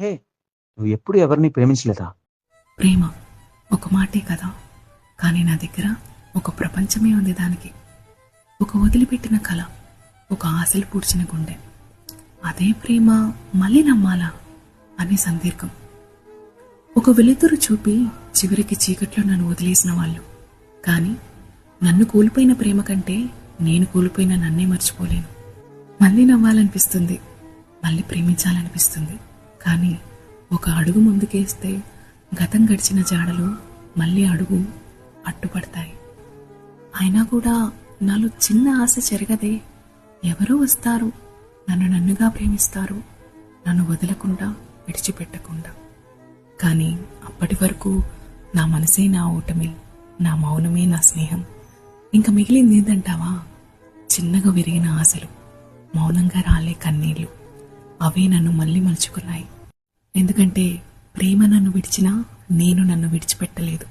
హే నువ్వు ఎప్పుడు ఎవరిని ప్రేమించలేదా? ప్రేమ ఒక మాటే కదా. కానీ నా దగ్గర ఒక ప్రపంచమే ఉంది దానికి. ఒక వదిలిపెట్టిన కళ ఒక ఆశలు పూడ్చిన గుండె. అదే ప్రేమ మళ్ళీ నమ్మాలా అనే సందీర్ఘం. ఒక వెలుతురు చూపి చివరికి చీకట్లో నన్ను వదిలేసిన వాళ్ళు. కానీ నన్ను కోల్పోయిన ప్రేమ కంటే నేను కోల్పోయిన నన్నే మర్చిపోలేను. మళ్ళీ నవ్వాలనిపిస్తుంది. మళ్ళీ ప్రేమించాలనిపిస్తుంది. కానీ ఒక అడుగు ముందుకేస్తే గతం గడిచిన జాడలు మళ్ళీ అడుగు అట్టుపడతాయి అయినా కూడా నాలో చిన్న ఆశ చెరగదే. ఎవరో వస్తారు. నన్ను నన్నుగా ప్రేమిస్తారు. నన్ను వదలకుండా విడిచిపెట్టకుండా. కానీ అప్పటి వరకు నా మనసే నా ఓటమి నా మౌనమే నా స్నేహం. ఇంకా మిగిలింది ఏంటంటావా చిన్నగా విరిగిన ఆశలు మౌనంగా రాలే కన్నీళ్ళు అవే నన్ను మళ్ళీ మలుచుకున్నాయి. ఎందుకంటే ప్రేమ నన్ను విడిచినా నేను నన్ను విడిచిపెట్టలేదు.